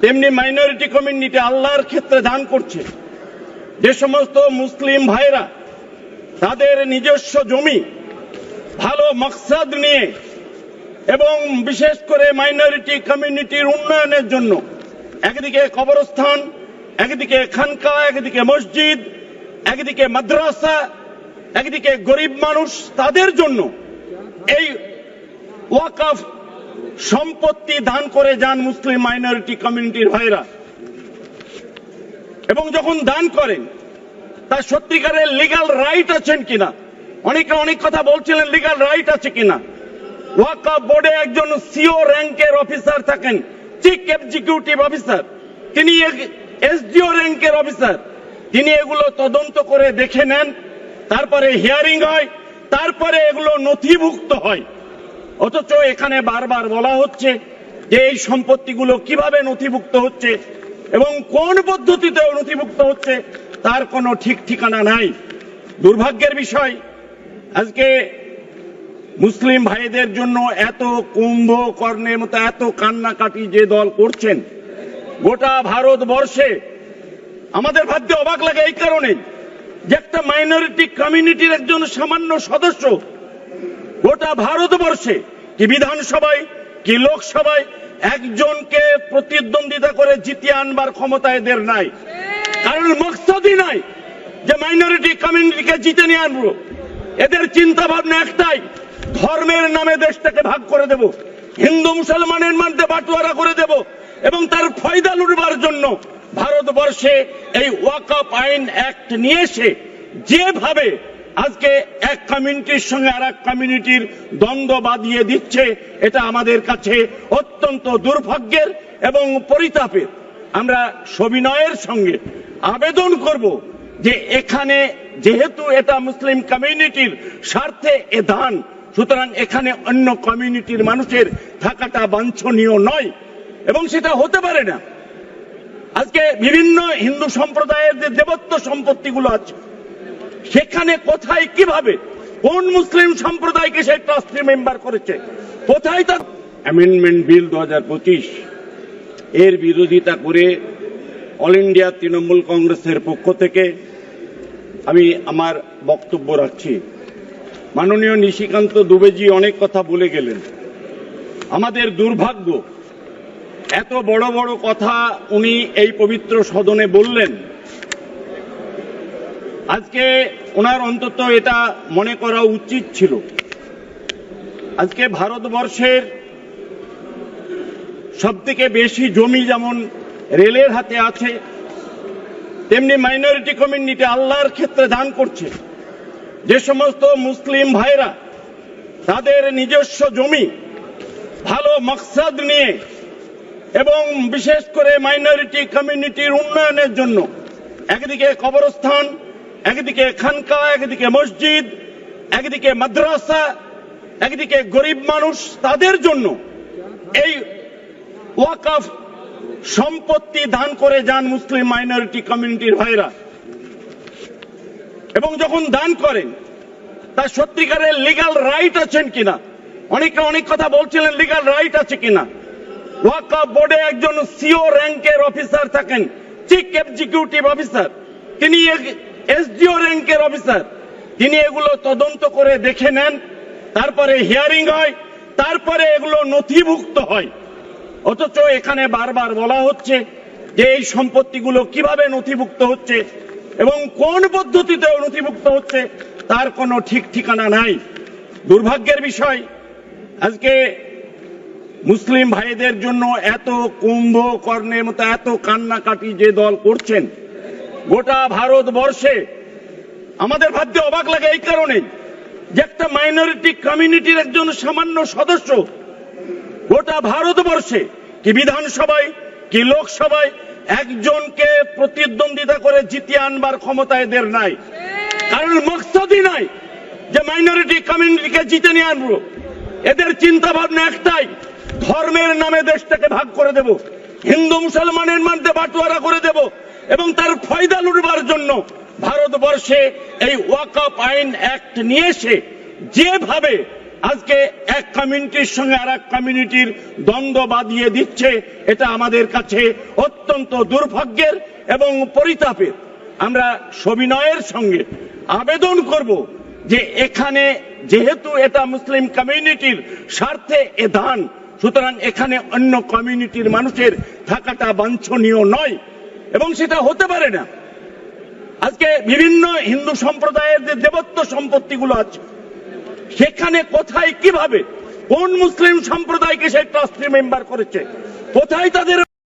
তেমনি minority community আল্লাহর ক্ষেত্রে দান করছে। যে সমস্ত মুসলিম ভাইরা তাদের নিজস্ব জমি, ভালো মকসাদ নিয়ে এবং বিশেষ করে মাইনরিটি কমিউনিটির উন্নয়নের জন্য একদিকে কবরস্থান, একদিকে খানকা, একদিকে মসজিদ, একদিকে মাদ্রাসা, একদিকে গরিব মানুষ, তাদের জন্য এই ওয়াকফ সম্পত্তি দান করে যান মুসলিম মাইনরিটি কমিউনিটির ভাইরা। এবং যখন দান করেন, তার সত্যিকারের লিগাল রাইট আছেন কিনা? অনেকে অনেক কথা বলছিলেন লিগাল রাইট আছে কিনা? ওয়াকফ বোর্ডে একজন সিও র্যাঙ্কের অফিসার থাকেন চিফ এক্সিকিউটিভ অফিসার তিনি এসডিও র্যাঙ্কের অফিসার তিনি এগুলো তদন্ত করে দেখে নেন, তারপরে হিয়ারিং হয়, তারপরে এগুলো নথিভুক্ত হয়। অথচ এখানে বারবার বলা হচ্ছে যে এই সম্পত্তিগুলো কীভাবে নথিভুক্ত হচ্ছে এবং কোন পদ্ধতিতে নথিভুক্ত হচ্ছে তার কোনো ঠিক ঠিকানা নাই। দুর্ভাগ্যের বিষয়, আজকে মুসলিম ভাইদের জন্য এত কুম্ভ কর্ণের মতো এত কান্নাকাটি যে দল করছেন, গোটা ভারতবর্ষে আমাদের ভাবতে অবাক লাগে এই কারণে যে একটা মাইনরিটি কমিউনিটির একজন সামান্য সদস্য গোটা ভারতবর্ষে কি বিধানসভায়, কি লোকসভায় একজনকে প্রতিদ্বন্দ্বিতা করে জিতিয়ে আনবার ক্ষমতা এদের নাই। কারণ মকসদই নাই যে মাইনরিটি কমিউনিটিকে জিতে নিয়ে আনব। এদের চিন্তা ভাবনা একটাই, ধর্মের নামে দেশটাকে ভাগ করে দেব। হিন্দু, মুসলমানের মধ্যে বাটোয়ারা করে দেব এবং তার ফয়দা লুটবার জন্য ভারতবর্ষে এই ওয়াকআপ আইন অ্যাক্ট নিয়ে এসে যেভাবে আজকে এক কমিউনিটির সঙ্গে আর এক কমিউনিটির দ্বন্দ্ব বাঁধিয়ে দিচ্ছে, এটা আমাদের কাছে অত্যন্ত দুর্ভাগ্যের এবং পরিতাপের। আমরা সবিনয়ের সঙ্গে আবেদন করব যে এখানে যেহেতু এটা মুসলিম কমিউনিটির স্বার্থে এ দান, সুতরাং এখানে অন্য কমিউনিটির মানুষের থাকাটা বাঞ্ছনীয় নয়, এবং সেটা হতে পারে না। আজকে বিভিন্ন হিন্দু সম্প্রদায়ের যে দেবত্ব সম্পত্তিগুলো আছে সেখানে কোথায় কীভাবে, কোন মুসলিম সম্প্রদায়কে সে ট্রাস্টি মেম্বার করেছে, কোথায় তার অ্যামেন্ডমেন্ট বিল দু এর বিরোধিতা করে অল ইন্ডিয়া তৃণমূল কংগ্রেসের পক্ষ থেকে আমি আমার বক্তব্য রাখছি। মাননীয় নিশিকান্ত দুবেজি অনেক কথা বলে গেলেন। আমাদের দুর্ভাগ্য, এত বড় বড় কথা উনি এই পবিত্র সদনে বললেন। আজকে ওনার অন্তত এটা মনে করা উচিত ছিল। আজকে ভারতবর্ষের সব থেকে বেশি জমি যেমন রেলের হাতে আছে, তেমনি মাইনরিটি কমিউনিটি আল্লাহর ক্ষেত্রে দান করছে। যে সমস্ত মুসলিম ভাইরা তাদের নিজস্ব জমি, ভালো মকসাদ নিয়ে এবং বিশেষ করে মাইনরিটি কমিউনিটির উন্নয়নের জন্য একদিকে কবরস্থান একদিকে খানকা, একদিকে মসজিদ, একদিকে মাদ্রাসা, একদিকে গরিব মানুষ, তাদের জন্য এই ওয়াকফ সম্পত্তি দান করে যান মুসলিম মাইনরিটি কমিউনিটির ভাইরা। এবং যখন দান করেন, তার সত্যিকারের লিগাল রাইট আছেন কিনা? অনেকে অনেক কথা বলছিলেন লিগাল রাইট আছে কিনা? ওয়াকফ বোর্ডে একজন সিও র্যাঙ্কের অফিসার থাকেন চিফ এক্সিকিউটিভ অফিসার তিনি এসডিও র্যাঙ্কের অফিসার। তিনি এগুলো তদন্ত করে দেখে নেন, তারপরে হিয়ারিং হয়, তারপরে এগুলো নথিভুক্ত হয়। অথচ এখানে বারবার বলা হচ্ছে যে এই সম্পত্তিগুলো কীভাবে নথিভুক্ত হচ্ছে এবং কোন পদ্ধতিতে নথিভুক্ত হচ্ছে তার কোনো ঠিক ঠিকানা নাই। দুর্ভাগ্যের বিষয়, আজকে মুসলিম ভাইদের জন্য এত কুম্ভ কর্ণের মতো এত কান্নাকাটি যে দল করছেন গোটা ভারতবর্ষে আমাদের ভাবতে অবাক লাগে এই কারণে যে একটা মাইনরিটি কমিউনিটির একজন সামান্য সদস্য গোটা ভারতবর্ষে কি বিধানসভায়, কি লোকসভায় একজনকে প্রতিদ্বন্দ্বিতা করে জিতিয়ে আনবার ক্ষমতা এদের নাই। কারণ মকসদই নাই যে মাইনরিটি কমিউনিটিকে জিতে নিয়ে আনব। এদের চিন্তা ভাবনা একটাই, ধর্মের নামে দেশটাকে ভাগ করে দেব। হিন্দু মুসলমানের মধ্যে বাটোয়ারা করে দেব। এবং তার ফয়দা লুটবার জন্য ভারতবর্ষে এই ওয়াকআপ আইন অ্যাক্ট নিয়ে এসে যেভাবে আজকে এক কমিউনিটির সঙ্গে আর এক কমিউনিটির দ্বন্দ্ব বাঁধিয়ে দিচ্ছে, এটা আমাদের কাছে অত্যন্ত দুর্ভাগ্যের এবং পরিতাপের। আমরা সবিনয়ের সঙ্গে আবেদন করব যে এখানে যেহেতু এটা মুসলিম কমিউনিটির স্বার্থে এ দান, সুতরাং এখানে অন্য কমিউনিটির মানুষের থাকাটা বাঞ্ছনীয় নয়। এবং সেটা হতে পারে না। আজকে বিভিন্ন হিন্দু সম্প্রদায়ের যে দেবত্ব সম্পত্তিগুলো আছে, সেখানে কোথায় কীভাবে কোন মুসলিম সম্প্রদায়কে সে ট্রাস্টি মেম্বার করেছে, কোথায় তাদের